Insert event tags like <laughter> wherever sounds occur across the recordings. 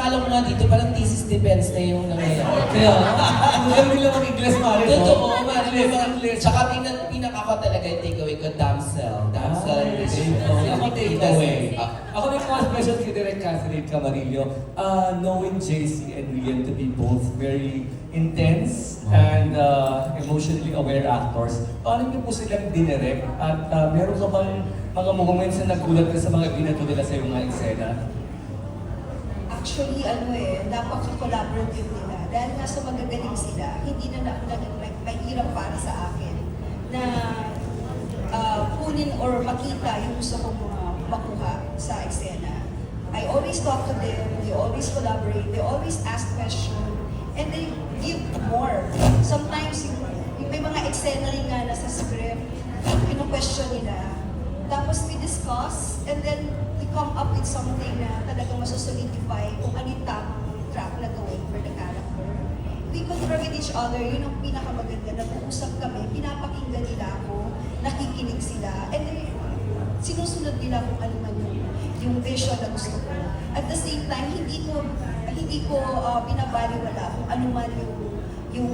akala ko nga dito parang thesis defense na yung nangyayari. Kaya, <laughs> magaling nila mag-Ingles, no? Totoo, English, English. Tsaka pinak pinaka ko talaga yung takeaway ko, damsel. Damsel. Ah, is- okay. Ako take away. Ah, Ako may mga question kay Direk Catherine Camarillo. Uh, knowing JC and Rian to be both very intense and uh, emotionally aware actors, paano niyo po silang dinirect? At uh, meron ka bang mga moments na nagulat ka sa mga binato nila sa iyong mga eksena? Actually, ano eh, napaka-collaborative nila. Dahil nga magagaling sila, hindi na na naging mahirap para sa akin na ah, kunin or makita yung gusto kong uh, makuha sa eksena. I always talk to them, they always collaborate, they always ask questions, and they give more. Sometimes, yung, yung may mga eksena rin nga nasa script, tapos we discuss, and then we come up with something na talagang masosolidify kung ano yung tamang track na gawin for the character. We confer with each other, yun ang pinakamaganda. Nag-uusap kami, pinapakinggan nila ako, nakikinig sila, and then sinusunod nila kung ano man yung, yung vision na gusto ko. At the same time, hindi ko hindi ko uh, binabaliwala kung ano man yung yung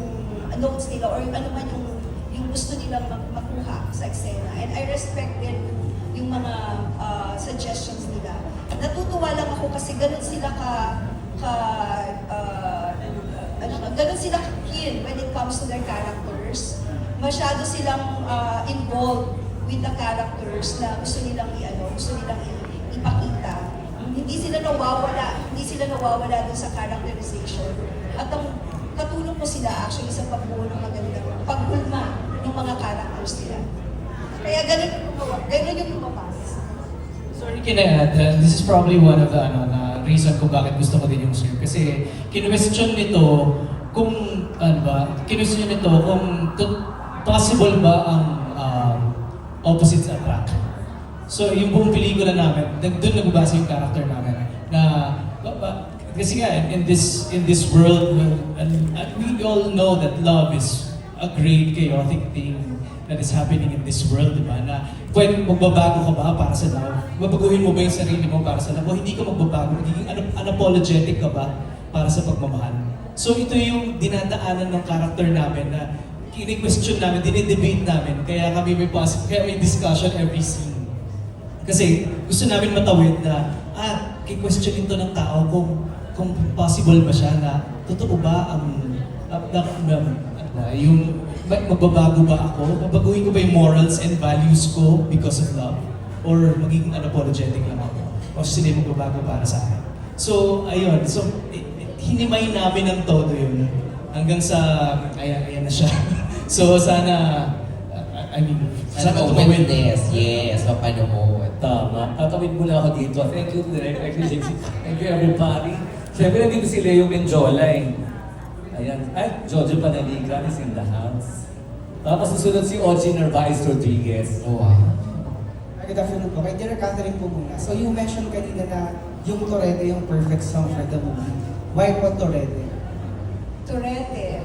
notes nila or yung ano man yung yung gusto nilang makuha sa eksena. And I respect din yung mga uh, suggestions nila. Natutuwa lang ako kasi ganun sila ka ka uh, ano ganun sila keen when it comes to their characters. Masyado silang uh, involved with the characters na gusto nilang i-ano, gusto nilang ipakita. Hindi sila nawawala, hindi sila nawawala dun sa characterization. At ang katulong ko sila actually sa pagbuo ng magandang paghulma ng mga characters nila. Kaya ganun gumawa, ganun yung lumabas. Sorry, can I add? Uh, this is probably one of the ano, na reason kung bakit gusto ko din yung script. Kasi kinwestiyon nito kung, ano ba, kinwestiyon nito kung possible ba ang um, opposites attract. So yung buong pelikula namin, doon nagbabase yung character namin na kasi nga in this in this world and, and we all know that love is a great chaotic thing that is happening in this world, di ba? Na pwede magbabago ka ba para sa love? Babaguhin mo ba yung sarili mo para sa love? O hindi ka magbabago? Magiging un- unapologetic ka ba para sa pagmamahal? So ito yung dinadaanan ng character namin na kini-question namin, dinidebate namin, kaya kami may, pos- kaya may discussion every scene. Kasi gusto namin matawid na, ah, ki-question ito ng tao kung kung possible ba siya na totoo ba ang uh, na, na, na- yung ba- magbabago ba ako? Babaguhin ko ba yung morals and values ko because of love? Or magiging unapologetic lang ako? O sila yung magbabago para sa akin? So, ayun. So, hinimay namin ng todo yun. Hanggang sa, ayan, ayan na siya. <laughs> so, sana, uh, I mean, Sana tumawid. openness, yes, mapanood. Tama. Tatawid muna ako dito. Thank you, Direk. Thank you, JC. Thank you, everybody. Siyempre, nandito si Leo Menjola eh. Ayan. Ay, Jojo Panaligan is in the house. Tapos susunod si Oji Narvaez Rodriguez. Oh, wow. Good afternoon po. Kay Dear Catherine po muna. So you mentioned kanina na yung Torete yung perfect song for the movie. Why po Torete? Torete.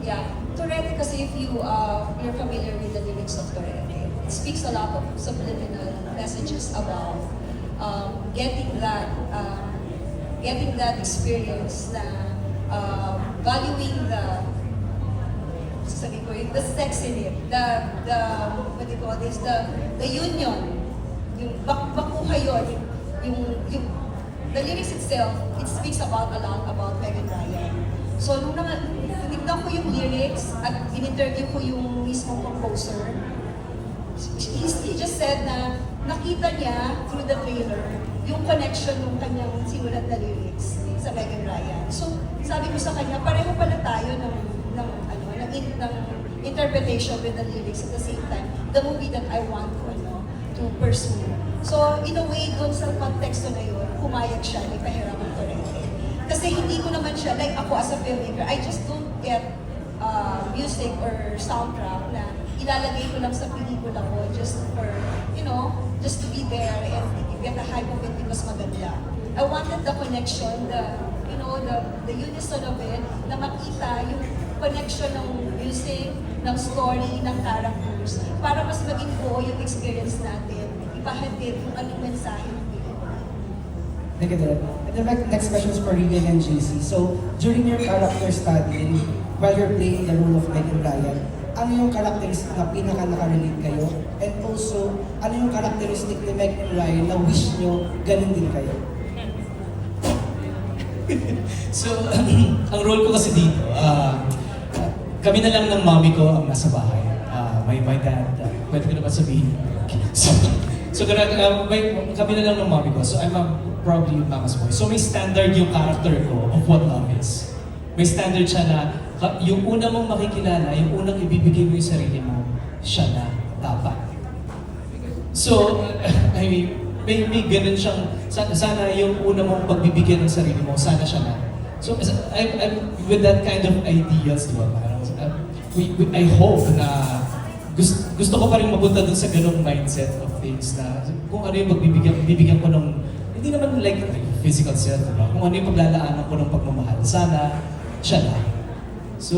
Yeah. Torete kasi if you, uh, you're familiar with the lyrics of Torete, it speaks a lot of subliminal messages about um, getting that, um, getting that experience na um, valuing the sasabihin ko, yung the sex in it, the, the, what do you call this, the, the union, yung bak bakuha yun, yung, yung, the lyrics itself, it speaks about a lot about Megan Ryan. So, nung na, tinignan ko yung lyrics at in-interview ko yung mismong composer, he, he just said na nakita niya through the trailer yung connection ng kanyang sinulat na lyrics sa Megan Ryan. So, sabi ko sa kanya, pareho pala tayo ng, ng, ano, ng, in, ng interpretation with the lyrics at the same time, the movie that I want to, ano, to pursue. So, in a way, doon sa konteksto na yun, pumayag siya ni Pahiram Torrente. Kasi hindi ko naman siya, like ako as a filmmaker, I just don't get uh, music or soundtrack na ilalagay ko lang sa pelikula ko just for, you know, just to be there and hype of it because maganda. I wanted the connection, the, you know, the, the unison of it, na makita yung connection ng music, ng story, ng characters, para mas maging buo yung experience natin, ipahatid kung anong mensahe ng. Thank you. And the next- question is for Rian and JC. So, during your character study, while you're playing the role of Meg and ano yung characteristic na pinaka nakarelate kayo? And also, ano yung characteristic ni Meg and Ryan na wish nyo ganun din kayo? <laughs> So, <clears throat> ang role ko kasi dito, ah, kami na lang ng mommy ko ang nasa bahay. Ah, my, my dad, uh, pwede ko na ba sabihin? <laughs> So, so ah, may, kami na lang ng mommy ko. So I'm a, probably yung mama's boy. So may standard yung character ko of what love is. May standard siya na yung una mong makikilala, yung unang ibibigay mo yung sarili mo, siya na dapat. So, <laughs> I mean, may, may ganun siyang, sana, sana yung una mong pagbibigyan ng sarili mo, sana siya na. So, I'm, I'm with that kind of ideals, di ba? Parang, uh, we, we, I hope na gusto, gusto ko pa rin mapunta dun sa ganung mindset of things na kung ano yung pagbibigyan, bibigyan ko ng, hindi naman like physical self, di ba? Kung ano yung paglalaanan ko ng pagmamahal, sana siya na. So,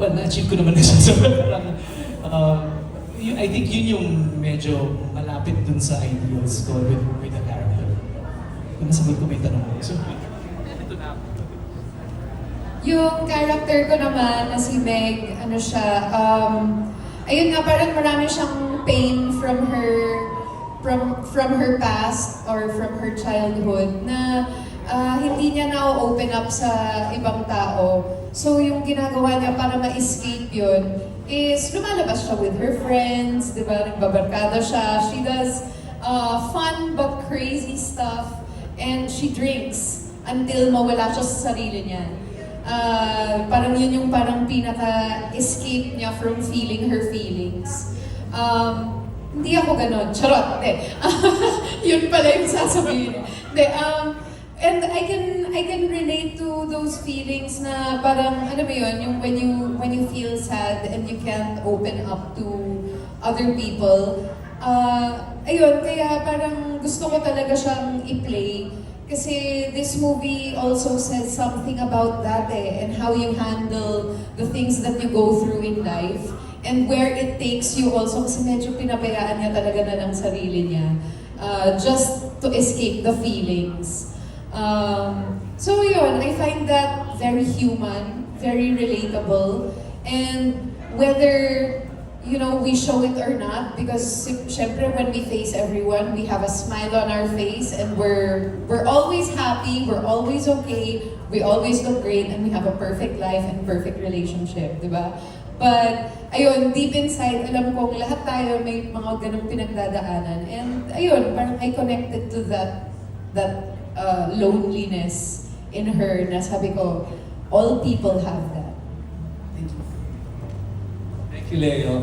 well, na-achieve ko naman na siya. So, parang, uh, I think yun yung medyo malapit dun sa ideals ko with, with the character. Kung nasagot ko may tanong mo. So. Yung character ko naman na si Meg, ano siya, um, ayun nga, parang marami siyang pain from her from from her past or from her childhood na ah, hindi niya na open up sa ibang tao. So yung ginagawa niya para ma-escape yun is lumalabas siya with her friends, di ba? Nagbabarkada siya. She does uh, fun but crazy stuff and she drinks until mawala siya sa sarili niya. Ah, parang yun yung parang pinaka-escape niya from feeling her feelings. Um, hindi ako ganon. Charot. Hindi. <laughs> yun pala yung sasabihin. Hindi. Um, and I can I can relate to those feelings na parang ano ba yun, yung when you when you feel sad and you can't open up to other people. Uh, ayun, kaya parang gusto ko talaga siyang i-play kasi this movie also says something about that eh, and how you handle the things that you go through in life and where it takes you also kasi medyo pinabayaan niya talaga na ng sarili niya uh, just to escape the feelings. Um, so yun, I find that very human, very relatable, and whether you know, we show it or not because syempre when we face everyone, we have a smile on our face and we're we're always happy, we're always okay, we always look great and we have a perfect life and perfect relationship, di ba? But ayun, deep inside, alam kong lahat tayo may mga ganong pinagdadaanan and ayun, parang I connected to that that uh, loneliness in her na sabi ko, all people have that. Thank you. Thank you, Leo.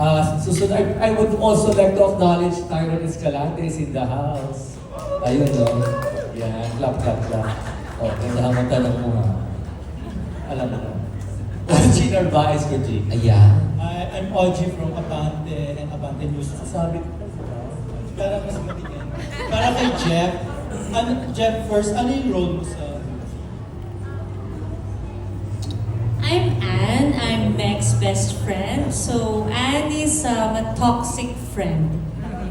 Uh, susunod, I, I would also like to acknowledge Tyron Escalante is in the house. Ayun, no? Yan, clap, clap, clap. Oh, ganda ang tanong mo ha. Alam mo na. Our bias for G? Ayan. I, I'm Oji from Abante and Abante News. Sabi ko Para mas mabigyan. Para kay Jeff. Ano, Jeff, first, ano yung role mo sa I'm Anne. I'm Meg's best friend. So Anne is um, a toxic friend.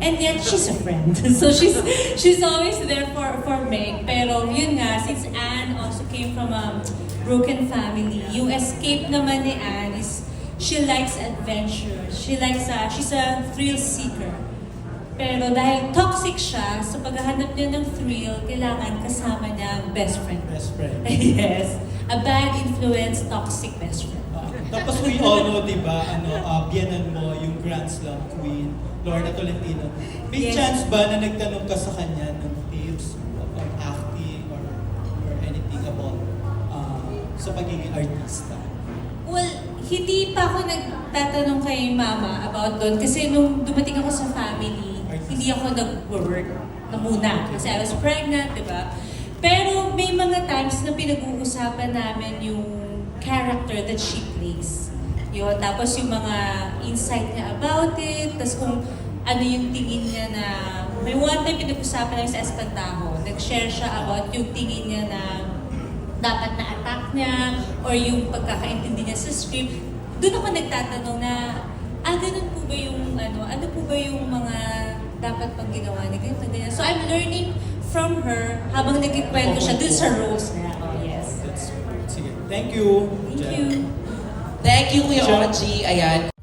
And yet she's a friend. <laughs> so she's she's always there for, for Meg. Pero yun nga, since Anne also came from a broken family, yung escape naman ni Anne is she likes adventure. She likes a, she's a thrill seeker. Pero dahil toxic siya, sa paghahanap niya ng thrill, kailangan kasama niya ang best friend. best friend? <laughs> yes. A bad influence, toxic best friend. Ah, tapos we all know, di ba, ano, uh, biyanan mo yung Grand Slam Queen, Lorna Tolentino. May Yes. chance ba na nagtanong ka sa kanya ng tips of acting or, or anything about uh, sa pagiging artista? Well, hindi pa ako nagtatanong kay mama about doon kasi nung dumating ako sa family, hindi ako nag-work na muna kasi I was pregnant, di ba? Pero may mga times na pinag-uusapan namin yung character that she plays. Yun, tapos yung mga insight niya about it, tapos kung ano yung tingin niya na... May one time pinag-usapan namin sa Espantajo, nag-share siya about yung tingin niya na dapat na attack niya or yung pagkakaintindi niya sa script, doon ako nagtatanong na, ah, ganun po ba yung, ano, ano po ba yung mga dapat pang ginawa niya, ganito, ganyan. So I'm learning from her habang nagkikwento siya dun sa rose na. Oh, yes. That's, sige. Thank you. Thank you. Thank you, Kuya Oji. Ayan.